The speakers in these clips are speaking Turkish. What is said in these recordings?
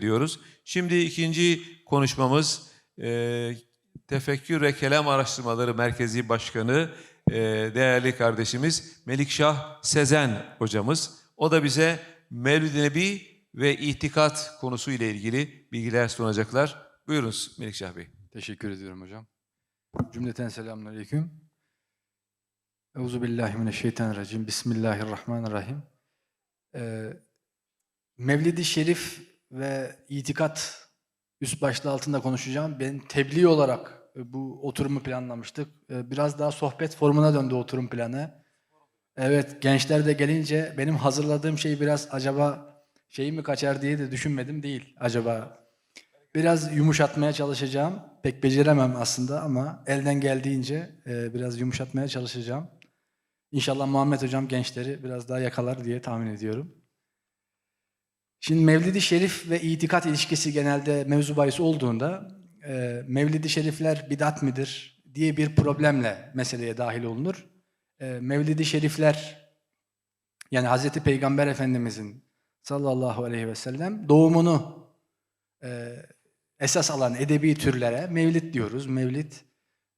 diyoruz. Şimdi ikinci konuşmamız e, Tefekkür ve Kelam Araştırmaları Merkezi Başkanı e, değerli kardeşimiz Melikşah Sezen hocamız. O da bize Mevlid-i Nebi ve itikat konusu ile ilgili bilgiler sunacaklar. Buyurunuz Melikşah Bey. Teşekkür ediyorum hocam. Cümleten selamünaleyküm. Euzu billahi mineşşeytanirracim. Bismillahirrahmanirrahim. Ee, Mevlid-i Şerif ve itikat üst başlığı altında konuşacağım. Ben tebliğ olarak e, bu oturumu planlamıştık. Ee, Biraz daha sohbet formuna döndü oturum planı. Evet, gençler de gelince benim hazırladığım şey biraz acaba şey mi kaçar diye de düşünmedim değil. Acaba Biraz yumuşatmaya çalışacağım. Pek beceremem aslında ama elden geldiğince e, biraz yumuşatmaya çalışacağım. İnşallah Muhammed Hocam gençleri biraz daha yakalar diye tahmin ediyorum. Şimdi Mevlid-i Şerif ve itikat ilişkisi genelde mevzu bahis olduğunda e, Mevlid-i Şerifler bidat midir diye bir problemle meseleye dahil olunur. E, Mevlid-i Şerifler yani Hz. Peygamber Efendimizin sallallahu aleyhi ve sellem doğumunu e, esas alan edebi türlere mevlid diyoruz. Mevlid,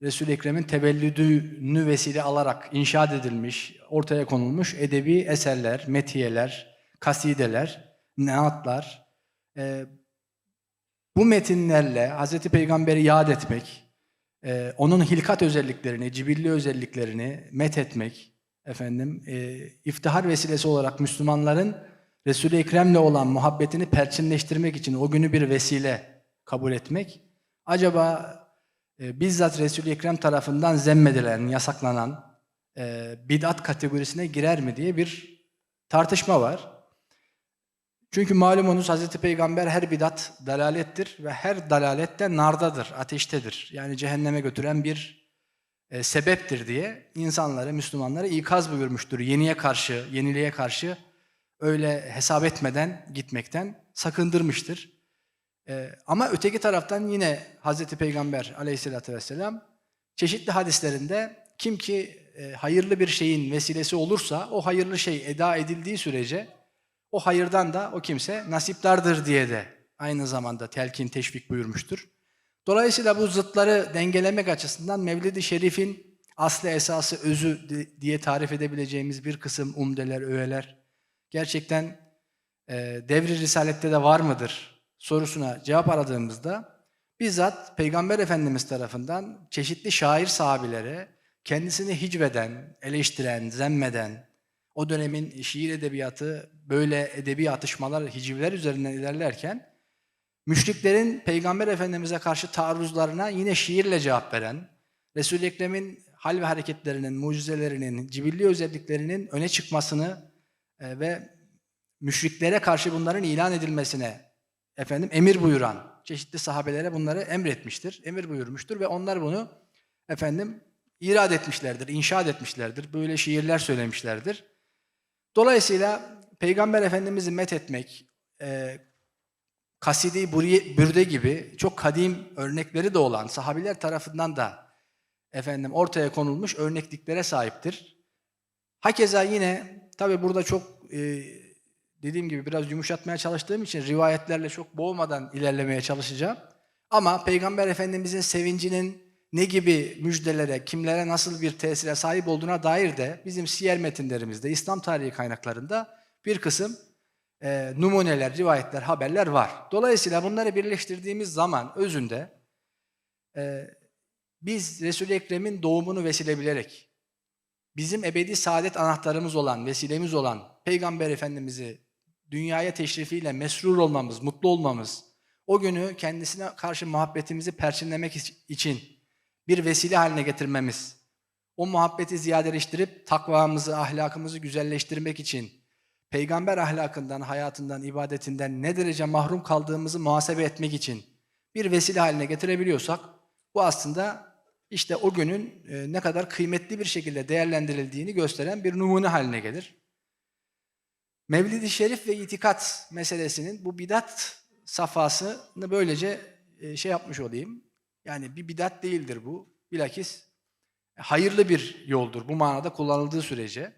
Resul-i Ekrem'in tevellüdünü vesile alarak inşaat edilmiş, ortaya konulmuş edebi eserler, metiyeler, kasideler, neatlar. Ee, bu metinlerle Hz. Peygamber'i yad etmek, e, onun hilkat özelliklerini, cibilli özelliklerini met etmek, efendim, e, iftihar vesilesi olarak Müslümanların Resul-i Ekrem'le olan muhabbetini perçinleştirmek için o günü bir vesile kabul etmek, acaba e, bizzat Resul-i Ekrem tarafından zemmedilen, yasaklanan e, bid'at kategorisine girer mi diye bir tartışma var. Çünkü malumunuz Hazreti Peygamber her bidat dalalettir ve her dalalette nardadır, ateştedir. Yani cehenneme götüren bir e, sebeptir diye insanları, Müslümanları ikaz buyurmuştur. Yeniye karşı, yeniliğe karşı öyle hesap etmeden gitmekten sakındırmıştır. Ee, ama öteki taraftan yine Hazreti Peygamber aleyhissalatü vesselam çeşitli hadislerinde kim ki e, hayırlı bir şeyin vesilesi olursa o hayırlı şey eda edildiği sürece o hayırdan da o kimse nasiplardır diye de aynı zamanda telkin teşvik buyurmuştur. Dolayısıyla bu zıtları dengelemek açısından Mevlid-i Şerif'in aslı esası özü di- diye tarif edebileceğimiz bir kısım umdeler, öğeler gerçekten e, devri risalette de var mıdır sorusuna cevap aradığımızda bizzat Peygamber Efendimiz tarafından çeşitli şair sahabilere kendisini hicveden, eleştiren, zemmeden, o dönemin şiir edebiyatı böyle edebi atışmalar, hicivler üzerinden ilerlerken müşriklerin Peygamber Efendimiz'e karşı taarruzlarına yine şiirle cevap veren, Resul-i Ekrem'in hal ve hareketlerinin, mucizelerinin, cibilli özelliklerinin öne çıkmasını e, ve müşriklere karşı bunların ilan edilmesine efendim emir buyuran çeşitli sahabelere bunları emretmiştir, emir buyurmuştur ve onlar bunu efendim irad etmişlerdir, inşaat etmişlerdir, böyle şiirler söylemişlerdir. Dolayısıyla Peygamber Efendimiz'i met etmek, e, Kaside-i Bürde gibi çok kadim örnekleri de olan sahabiler tarafından da efendim ortaya konulmuş örnekliklere sahiptir. Hakeza yine tabi burada çok e, dediğim gibi biraz yumuşatmaya çalıştığım için rivayetlerle çok boğmadan ilerlemeye çalışacağım. Ama Peygamber Efendimizin sevincinin ne gibi müjdelere, kimlere nasıl bir tesire sahip olduğuna dair de bizim siyer metinlerimizde, İslam tarihi kaynaklarında bir kısım e, numuneler, rivayetler, haberler var. Dolayısıyla bunları birleştirdiğimiz zaman özünde e, biz Resul-i Ekrem'in doğumunu vesile bilerek bizim ebedi saadet anahtarımız olan, vesilemiz olan Peygamber Efendimiz'i dünyaya teşrifiyle mesrur olmamız, mutlu olmamız, o günü kendisine karşı muhabbetimizi perçinlemek için bir vesile haline getirmemiz, o muhabbeti ziyadeleştirip takvamızı, ahlakımızı güzelleştirmek için peygamber ahlakından, hayatından, ibadetinden ne derece mahrum kaldığımızı muhasebe etmek için bir vesile haline getirebiliyorsak bu aslında işte o günün e, ne kadar kıymetli bir şekilde değerlendirildiğini gösteren bir numune haline gelir. Mevlid-i Şerif ve itikat meselesinin bu bidat safhasını böylece e, şey yapmış olayım. Yani bir bidat değildir bu. Bilakis hayırlı bir yoldur bu manada kullanıldığı sürece.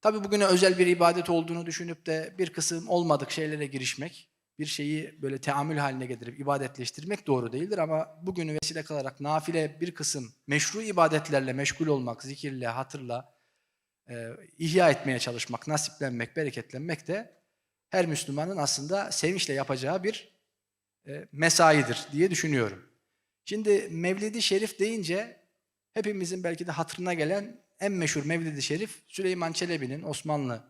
Tabi bugüne özel bir ibadet olduğunu düşünüp de bir kısım olmadık şeylere girişmek, bir şeyi böyle teamül haline getirip ibadetleştirmek doğru değildir ama bugünü vesile kılarak nafile bir kısım meşru ibadetlerle meşgul olmak, zikirle, hatırla, e, ihya etmeye çalışmak, nasiplenmek, bereketlenmek de her Müslümanın aslında sevinçle yapacağı bir e, mesaidir diye düşünüyorum. Şimdi Mevlid-i Şerif deyince hepimizin belki de hatırına gelen en meşhur Mevlid-i Şerif Süleyman Çelebi'nin Osmanlı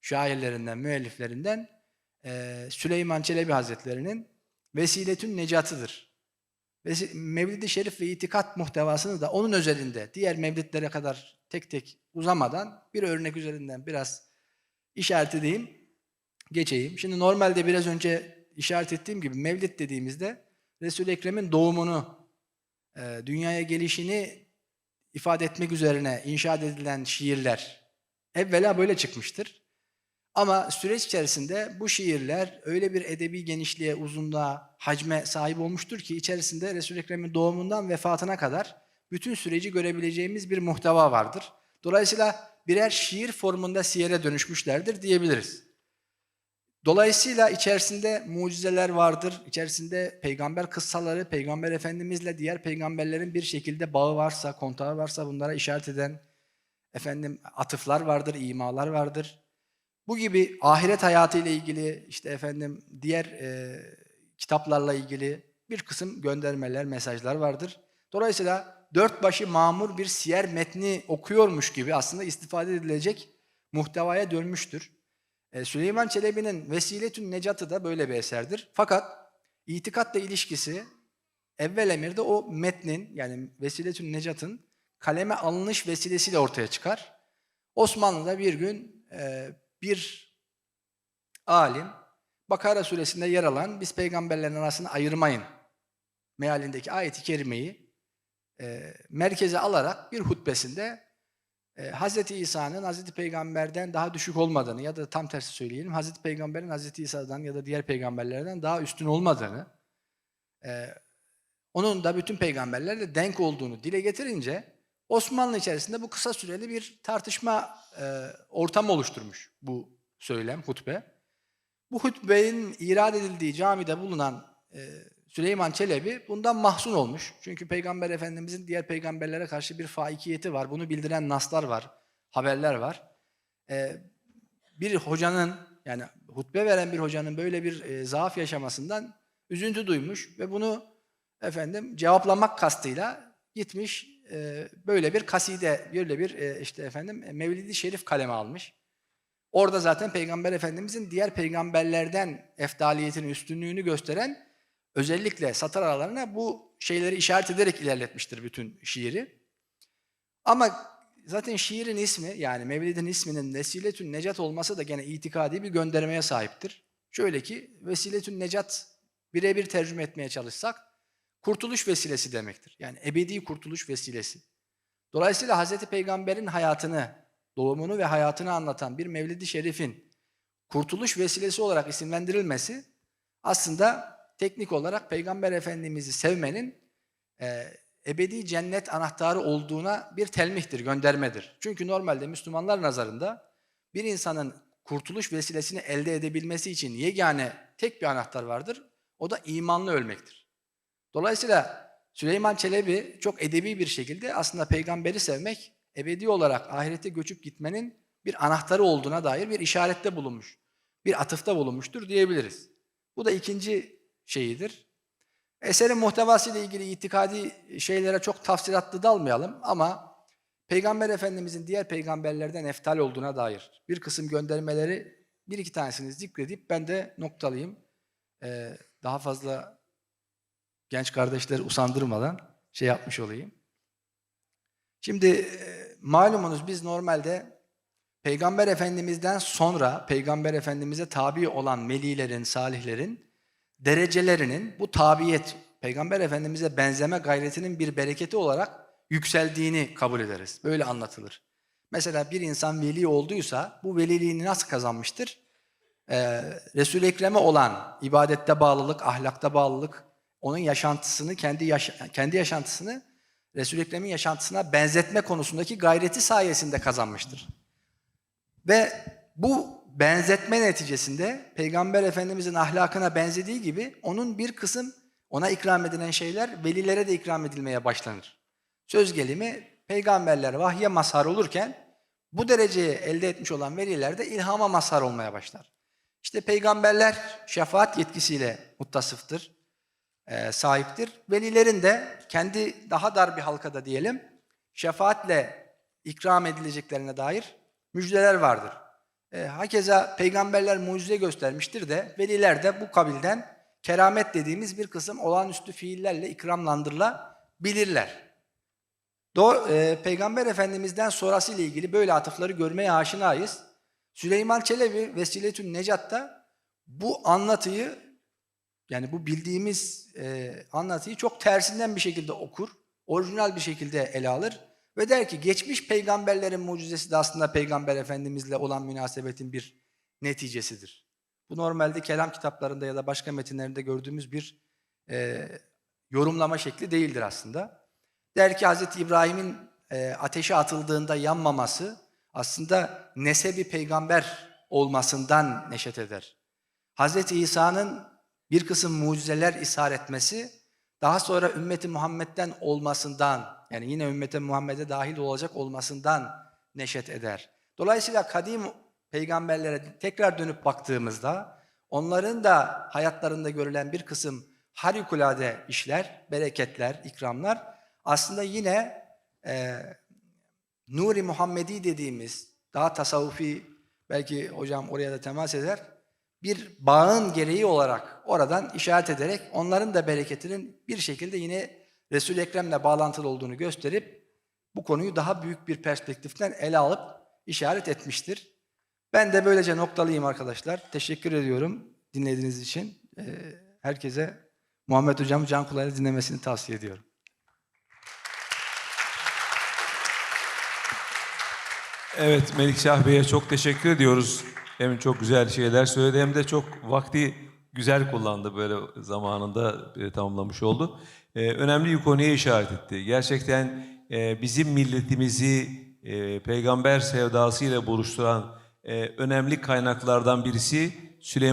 şairlerinden, müelliflerinden e, Süleyman Çelebi Hazretleri'nin Vesiletün Necatıdır. Mevlid-i Şerif ve itikat muhtevasını da onun özelinde diğer mevlidlere kadar tek tek uzamadan bir örnek üzerinden biraz işaret edeyim, geçeyim. Şimdi normalde biraz önce işaret ettiğim gibi mevlid dediğimizde Resul-i Ekrem'in doğumunu, e, dünyaya gelişini ifade etmek üzerine inşa edilen şiirler evvela böyle çıkmıştır. Ama süreç içerisinde bu şiirler öyle bir edebi genişliğe, uzunluğa, hacme sahip olmuştur ki içerisinde Resul-i Ekrem'in doğumundan vefatına kadar bütün süreci görebileceğimiz bir muhteva vardır. Dolayısıyla birer şiir formunda siyere dönüşmüşlerdir diyebiliriz. Dolayısıyla içerisinde mucizeler vardır, içerisinde peygamber kıssaları, peygamber efendimizle diğer peygamberlerin bir şekilde bağı varsa, kontağı varsa bunlara işaret eden efendim atıflar vardır, imalar vardır. Bu gibi ahiret hayatı ile ilgili işte efendim diğer e, kitaplarla ilgili bir kısım göndermeler, mesajlar vardır. Dolayısıyla dört başı mamur bir siyer metni okuyormuş gibi aslında istifade edilecek muhtevaya dönmüştür. E, Süleyman Çelebi'nin Vesiletün Necatı da böyle bir eserdir. Fakat itikatla ilişkisi evvel emirde o metnin yani Vesiletün Necat'ın kaleme alınış vesilesiyle ortaya çıkar. Osmanlı'da bir gün e, bir alim Bakara suresinde yer alan biz peygamberlerin arasını ayırmayın mealindeki ayeti kerimeyi e, merkeze alarak bir hutbesinde e, Hz. İsa'nın Hz. Peygamber'den daha düşük olmadığını ya da tam tersi söyleyelim Hz. Peygamber'in Hz. İsa'dan ya da diğer peygamberlerden daha üstün olmadığını e, onun da bütün peygamberlerle denk olduğunu dile getirince Osmanlı içerisinde bu kısa süreli bir tartışma e, ortamı oluşturmuş bu söylem, hutbe. Bu hutbenin irad edildiği camide bulunan e, Süleyman Çelebi bundan mahzun olmuş. Çünkü Peygamber Efendimizin diğer peygamberlere karşı bir faikiyeti var. Bunu bildiren naslar var, haberler var. E, bir hocanın yani hutbe veren bir hocanın böyle bir e, zaaf yaşamasından üzüntü duymuş ve bunu efendim cevaplamak kastıyla gitmiş e, böyle bir kaside, böyle bir e, işte efendim Mevlid-i Şerif kaleme almış. Orada zaten Peygamber Efendimizin diğer peygamberlerden eftaliyetini, üstünlüğünü gösteren özellikle satır aralarına bu şeyleri işaret ederek ilerletmiştir bütün şiiri. Ama zaten şiirin ismi yani Mevlid'in isminin Vesiletün Necat olması da gene itikadi bir göndermeye sahiptir. Şöyle ki Vesiletün Necat birebir tercüme etmeye çalışsak kurtuluş vesilesi demektir. Yani ebedi kurtuluş vesilesi. Dolayısıyla Hz. Peygamber'in hayatını, doğumunu ve hayatını anlatan bir Mevlid-i Şerif'in kurtuluş vesilesi olarak isimlendirilmesi aslında teknik olarak Peygamber Efendimiz'i sevmenin e, ebedi cennet anahtarı olduğuna bir telmihtir, göndermedir. Çünkü normalde Müslümanlar nazarında bir insanın kurtuluş vesilesini elde edebilmesi için yegane tek bir anahtar vardır. O da imanlı ölmektir. Dolayısıyla Süleyman Çelebi çok edebi bir şekilde aslında peygamberi sevmek ebedi olarak ahirete göçüp gitmenin bir anahtarı olduğuna dair bir işarette bulunmuş. Bir atıfta bulunmuştur diyebiliriz. Bu da ikinci şeyidir. Eserin muhtevası ile ilgili itikadi şeylere çok tafsilatlı dalmayalım ama Peygamber Efendimizin diğer peygamberlerden eftal olduğuna dair bir kısım göndermeleri bir iki tanesini zikredip ben de noktalayayım. Ee, daha fazla genç kardeşleri usandırmadan şey yapmış olayım. Şimdi e, malumunuz biz normalde Peygamber Efendimiz'den sonra Peygamber Efendimiz'e tabi olan velilerin, salihlerin derecelerinin bu tabiyet, Peygamber Efendimiz'e benzeme gayretinin bir bereketi olarak yükseldiğini kabul ederiz. Böyle anlatılır. Mesela bir insan veli olduysa bu veliliğini nasıl kazanmıştır? Ee, Resul-i Ekrem'e olan ibadette bağlılık, ahlakta bağlılık, onun yaşantısını, kendi yaşa- kendi yaşantısını Resul-i Ekrem'in yaşantısına benzetme konusundaki gayreti sayesinde kazanmıştır. Ve bu benzetme neticesinde Peygamber Efendimizin ahlakına benzediği gibi onun bir kısım ona ikram edilen şeyler velilere de ikram edilmeye başlanır. Söz gelimi peygamberler vahye mazhar olurken bu dereceyi elde etmiş olan veliler de ilhama mazhar olmaya başlar. İşte peygamberler şefaat yetkisiyle muttasıftır, e, sahiptir. Velilerin de kendi daha dar bir halkada diyelim şefaatle ikram edileceklerine dair müjdeler vardır. E, hakeza peygamberler mucize göstermiştir de veliler de bu kabilden keramet dediğimiz bir kısım olağanüstü fiillerle ikramlandırılabilirler. Do e, Peygamber Efendimiz'den sonrası ile ilgili böyle atıfları görmeye aşinayız. Süleyman Çelebi Vesiletün Necat'ta bu anlatıyı yani bu bildiğimiz e, anlatıyı çok tersinden bir şekilde okur, orijinal bir şekilde ele alır ve der ki geçmiş peygamberlerin mucizesi de aslında Peygamber Efendimizle olan münasebetin bir neticesidir. Bu normalde kelam kitaplarında ya da başka metinlerinde gördüğümüz bir e, yorumlama şekli değildir aslında. Der ki Hz. İbrahim'in e, ateşe atıldığında yanmaması aslında nesebi peygamber olmasından neşet eder. Hz. İsa'nın bir kısım mucizeler ishar etmesi daha sonra ümmeti Muhammed'den olmasından yani yine ümmete Muhammed'e dahil olacak olmasından neşet eder. Dolayısıyla kadim peygamberlere tekrar dönüp baktığımızda onların da hayatlarında görülen bir kısım harikulade işler, bereketler, ikramlar aslında yine e, Nuri Muhammedi dediğimiz daha tasavvufi belki hocam oraya da temas eder bir bağın gereği olarak oradan işaret ederek onların da bereketinin bir şekilde yine Resul-i Ekrem'le bağlantılı olduğunu gösterip bu konuyu daha büyük bir perspektiften ele alıp işaret etmiştir. Ben de böylece noktalıyım arkadaşlar. Teşekkür ediyorum dinlediğiniz için. Ee, herkese Muhammed Hocam'ı can kulağıyla dinlemesini tavsiye ediyorum. Evet Melikşah Bey'e çok teşekkür ediyoruz. Hem çok güzel şeyler söyledi hem de çok vakti güzel kullandı böyle zamanında e, tamamlamış oldu. Ee, önemli bir konuya işaret etti. Gerçekten e, bizim milletimizi e, peygamber sevdasıyla buluşturan e, önemli kaynaklardan birisi Süleyman